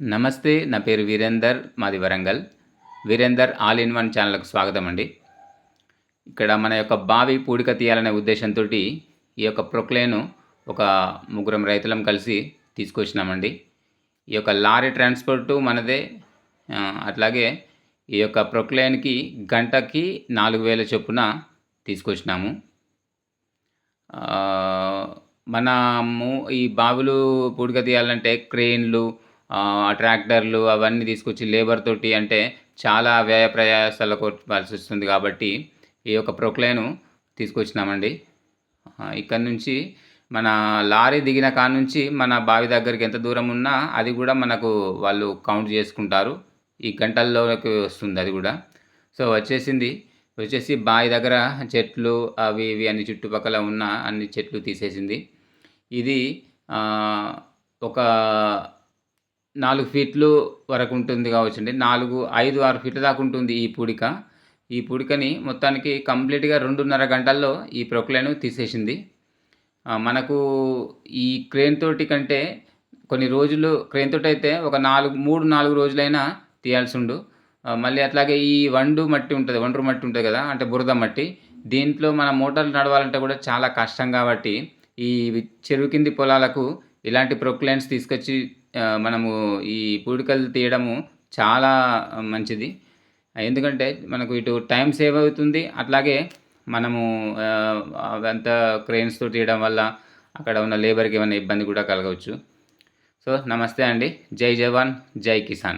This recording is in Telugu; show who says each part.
Speaker 1: నమస్తే నా పేరు వీరేందర్ మాది Warangal. Veerender all in one ఛానల్కు స్వాగతం అండి ఇక్కడ మన యొక్క బావి పూడిక తీయాలనే ఉద్దేశంతో ఈ యొక్క ప్రొక్లేను ఒక ముగ్గురం రైతులం కలిసి తీసుకొచ్చినామండి. ఈ యొక్క లారీ ట్రాన్స్పోర్టు మనదే. అట్లాగే ఈ యొక్క ప్రొక్లేన్కి గంటకి నాలుగు వేల చొప్పున తీసుకొచ్చినాము. మనము ఈ బావులు పూడిక తీయాలంటే క్రెయిన్లు ట్రాక్టర్లు అవన్నీ తీసుకొచ్చి లేబర్ తోటి అంటే చాలా వ్యయ ప్రయాసాలకు కొట్టాల్సి వస్తుంది కాబట్టి ఈ యొక్క ప్రొక్లైను తీసుకొచ్చినామండి. ఇక్కడ నుంచి మన లారీ దిగిన కాడ నుంచి మన బావి దగ్గరికి ఎంత దూరం ఉన్నా అది కూడా మనకు వాళ్ళు కౌంట్ చేసుకుంటారు. ఈ గంటల్లోకి వస్తుంది అది కూడా. సో వచ్చేసింది. వచ్చేసి బావి దగ్గర చెట్లు అవి ఇవి అన్ని చుట్టుపక్కల ఉన్న అన్ని చెట్లు తీసేసింది. ఇది ఒక నాలుగు ఫీట్లు వరకు ఉంటుంది కావచ్చు అండి. నాలుగు ఐదు ఆరు ఫీట్ల దాకా ఉంటుంది ఈ పూడిక. ఈ పూడికని మొత్తానికి కంప్లీట్గా రెండున్నర గంటల్లో ఈ ప్రొక్లైన్ తీసేసింది. మనకు ఈ క్రేన్ తోటి కంటే కొన్ని రోజులు క్రేన్ తోటి అయితే ఒక నాలుగు మూడు నాలుగు రోజులైనా తీయాల్సి ఉండు మళ్ళీ అట్లాగే ఈ వండు మట్టి ఉంటుంది వండ్రు మట్టి ఉంటుంది కదా అంటే బురద మట్టి. దీంట్లో మన మోటార్లు నడవాలంటే కూడా చాలా కష్టం కాబట్టి ఈ చెరువు కింది పొలాలకు ఇలాంటి ప్రొక్లైన్స్ తీసుకొచ్చి మనము ఈ పూడికలు తీయడము చాలా మంచిది. ఎందుకంటే మనకు ఇటు టైం సేవ్ అవుతుంది. అట్లాగే మనము అదంతా క్రెయిన్స్తో తీయడం వల్ల అక్కడ ఉన్న లేబర్కి ఏమైనా ఇబ్బంది కూడా కలగవచ్చు. సో నమస్తే అండి. జై జవాన్ జై కిసాన్.